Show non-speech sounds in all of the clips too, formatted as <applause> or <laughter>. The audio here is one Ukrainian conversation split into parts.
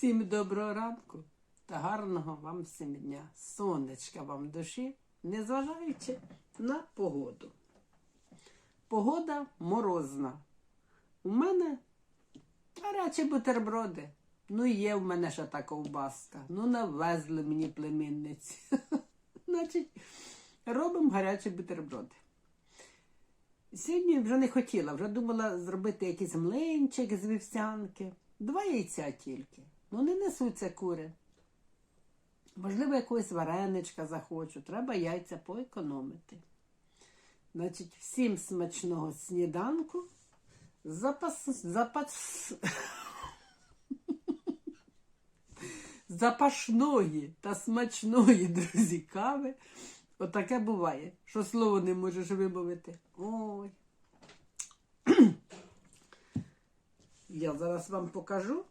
Всім доброго ранку та гарного вам всім дня. Сонечка вам душі, незважаючи на погоду. Погода морозна. У мене гарячі бутерброди. Ну, є в мене ще та ковбаска. Ну, навезли мені племінниці. <laughs> Значить, робимо гарячі бутерброди. Сьогодні вже не хотіла, вже думала зробити якийсь млинчик з вівсянки. Два яйця тільки. Ну не несуться кури. Можливо, якогось вареничка захочу. Треба яйця поекономити. Значить, всім смачного сніданку. Запас. запас... Запашної та смачної, друзі, кави. Отаке буває, що слово не можеш вимовити. Ой. <clears throat> Я зараз вам покажу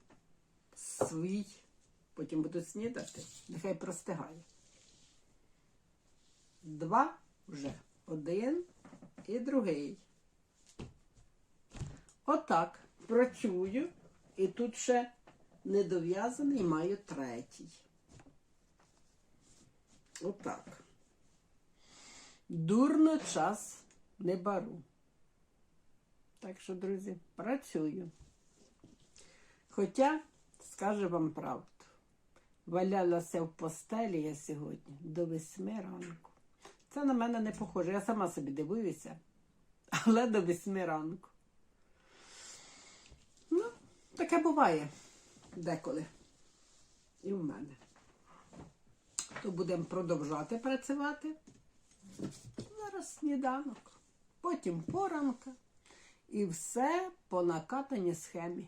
свій, потім буду снідати. Нехай простигає. Два вже. Один і другий. Отак. Працюю. І тут ще недов'язаний маю третій. Отак. Дурно час не беру. Так що, друзі, працюю. Хоча, скажу вам правду, валялася в постелі я сьогодні до восьми ранку. Це на мене не похоже. Я сама собі дивуюся, але до восьми ранку. Ну, таке буває деколи. І в мене. То будемо продовжати працювати. Зараз сніданок, потім поранка. І все по накатаній схемі.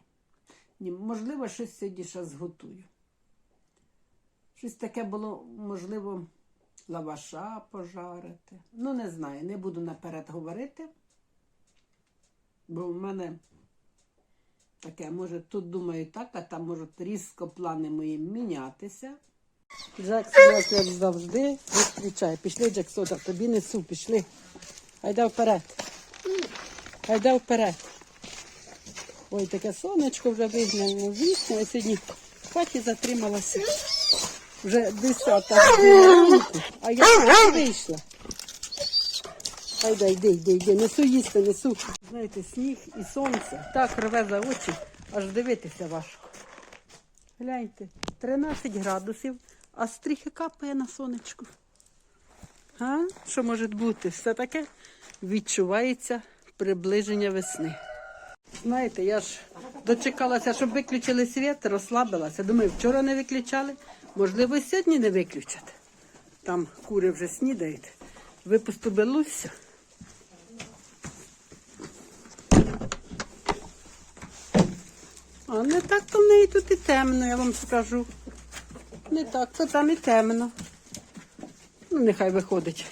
Ні, Можливо, щось сьогодні ще зготую. Щось таке було, можливо, лаваша пожарити. Ну, не знаю, не буду наперед говорити, бо в мене таке, може, тут думаю так, а там можуть різко плани мої мінятися. Джексон, як як завжди, відключай. Пішли, Джексота, тобі несу, пішли. Гайда вперед. Гайда вперед. Ой, таке сонечко вже вигнало вікна. Я сьогодні в хаті затрималася. Вже десята а я вийшла. Гайда, йди, йди, йди, несу їсти, несу. Знаєте, сніг і сонце так рве за очі, аж дивитися важко. Гляньте, 13 градусів, а стріхи капає на сонечку. А? Що може бути? Все таке відчувається приближення весни. Знаєте, я ж дочекалася, щоб виключили світ, розслабилася. Думаю, вчора не виключали, можливо, і сьогодні не виключать. Там кури вже снідають. Випусту белуся. А не так то в неї тут і темно, я вам скажу. Не так, то там і темно. Ну, нехай виходить.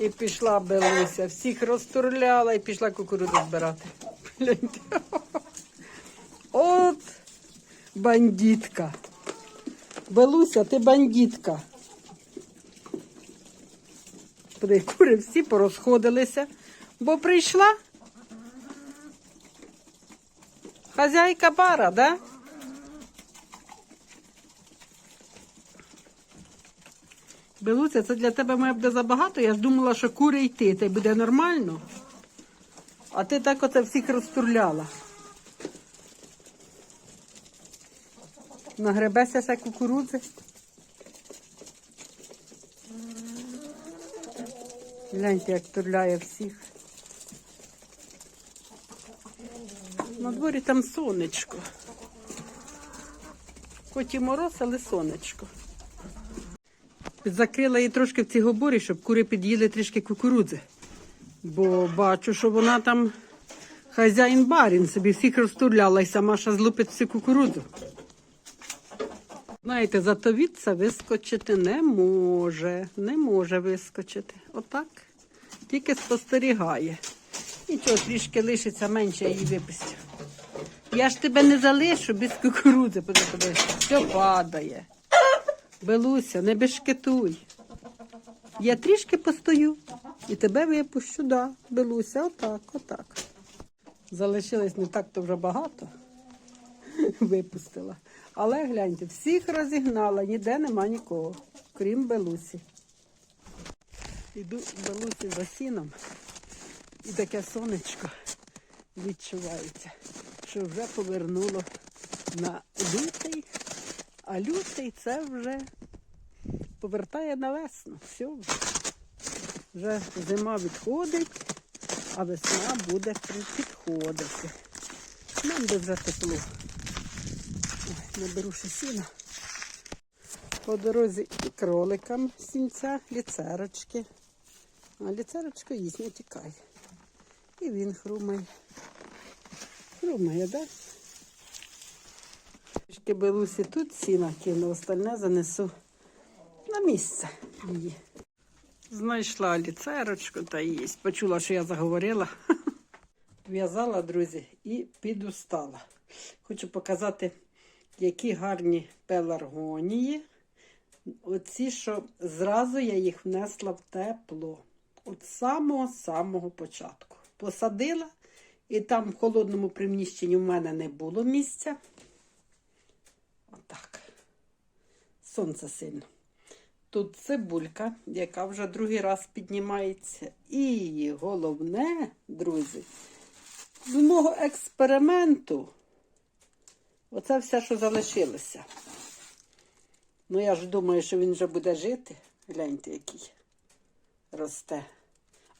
І пішла Белуся, всіх розтурляла і пішла кукурудзу збирати. От бандитка. Белуся, ти бандитка. Кури всі порозходилися, бо прийшла хазяйка бара, да? Белуця, це для тебе має буде забагато. Я ж думала, що кури йти, й буде нормально. А ти так оце всіх розтурляла. Нагребеся ще кукурудзи. Гляньте, як турляє всіх. На дворі там сонечко. Хоч і мороз, але сонечко. Закрила її трошки в цій гоборі, щоб кури під'їли трішки кукурудзи. Бо бачу, що вона там хазяїн барін собі всіх розтурляла і сама ще злупить всю кукурудзу. Знаєте, зато вітца вискочити не може. Не може вискочити. Отак. Тільки спостерігає. Нічого, трішки лишиться менше її випустю. Я ж тебе не залишу без кукурудзи, подивись, все падає. Белуся, не бешкетуй. Я трішки постою і тебе випущу, да, Белуся, отак, отак. Залишилось не так то вже багато. <laughs> випустила. Але гляньте, всіх розігнала, ніде нема нікого, крім Белусі. Іду Белусі за сіном, і таке сонечко відчувається, що вже повернуло на лютий, а лютий це вже повертає на весну. Все вже. Зима відходить, а весна буде підходити. Нам би вже тепло. Ой, наберу ще сіна. По дорозі і кроликам сінця, ліцерочки. А ліцерочка їсть, не тікає. І він хрумає. Хрумає, так? Трішки Белусі тут сіна кину, остальне занесу на місце її. Знайшла ліцерочку та їсть. Почула, що я заговорила. <laughs> В'язала, друзі, і підустала. Хочу показати, які гарні пеларгонії. Оці, що зразу я їх внесла в тепло. От самого-самого початку. Посадила, і там в холодному приміщенні в мене не було місця. Отак. Сонце сильно. Тут цибулька, яка вже другий раз піднімається. І головне, друзі, з мого експерименту, оце все, що залишилося. Ну, я ж думаю, що він вже буде жити. Гляньте, який росте.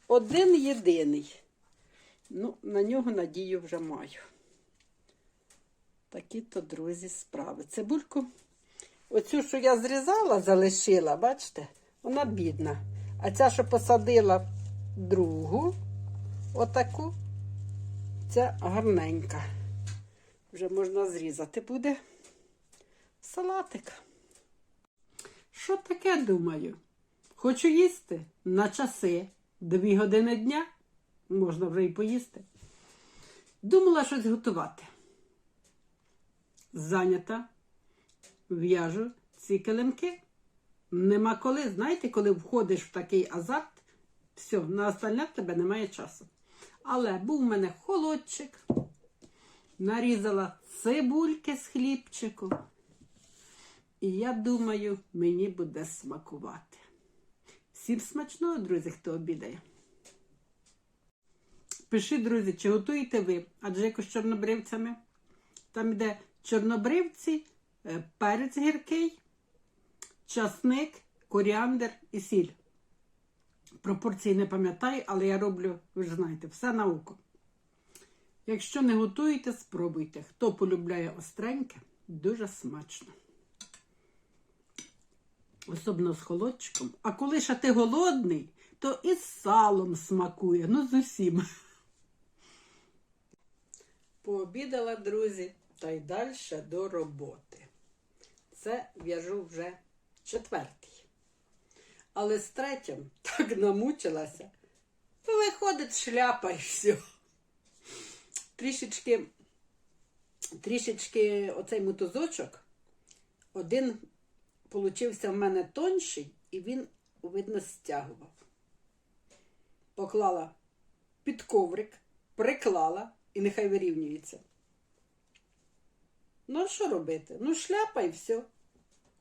Один єдиний. Ну, на нього надію вже маю. Такі-то, друзі, справи. Цибульку, оцю, що я зрізала, залишила, бачите, вона бідна. А ця, що посадила другу, отаку, ця гарненька. Вже можна зрізати буде салатик. Що таке, думаю? Хочу їсти на часи, дві години дня. Можна вже і поїсти. Думала щось готувати. Зайнята, в'яжу ці килимки. Нема коли, знаєте, коли входиш в такий азарт, все, на остальне в тебе немає часу. Але був у мене холодчик, нарізала цибульки з хлібчиком. І я думаю, мені буде смакувати. Всім смачного, друзі, хто обідає. Пишіть, друзі, чи готуєте ви аджику з чорнобривцями? Там йде чорнобривці, е, перець гіркий, часник, коріандр і сіль. Пропорції не пам'ятаю, але я роблю, ви ж знаєте, все на око. Якщо не готуєте, спробуйте. Хто полюбляє остреньке, дуже смачно. Особливо з холодчиком. А коли ще ти голодний, то і з салом смакує. Ну, з усім. Пообідала, друзі, та й далі до роботи. Це в'яжу вже четвертий. Але з третім так намучилася. Виходить шляпа і все. Трішечки, трішечки оцей мотузочок, один получився в мене тонший, і він, видно, стягував. Поклала під коврик, приклала і нехай вирівнюється. Ну, а що робити? Ну, шляпа і все.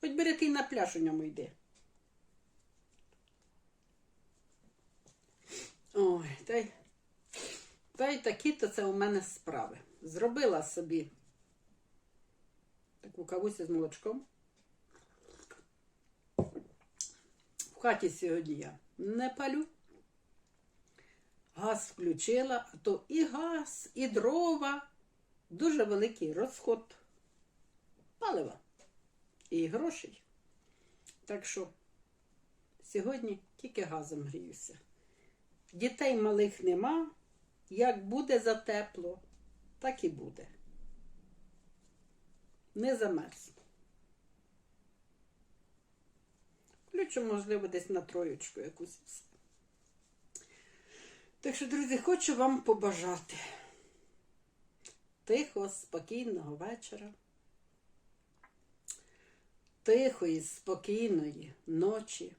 Хоч би який на пляж у ньому йде. Ой, та й, та й такі-то це у мене справи. Зробила собі таку кавусю з молочком. В хаті сьогодні я не палю. Газ включила, а то і газ, і дрова. Дуже великий розход палива і грошей. Так що сьогодні тільки газом гріюся. Дітей малих нема. Як буде затепло, так і буде. Не замерзну. Включу, можливо, десь на троєчку якусь. Так що, друзі, хочу вам побажати тихого, спокійного вечора, тихої, спокійної ночі.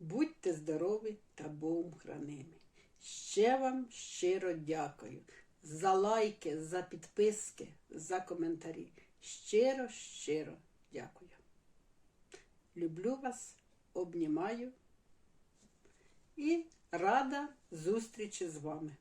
Будьте здорові та Богом хранимі. Ще вам щиро дякую за лайки, за підписки, за коментарі. Щиро, щиро дякую. Люблю вас, обнімаю і рада зустрічі з вами.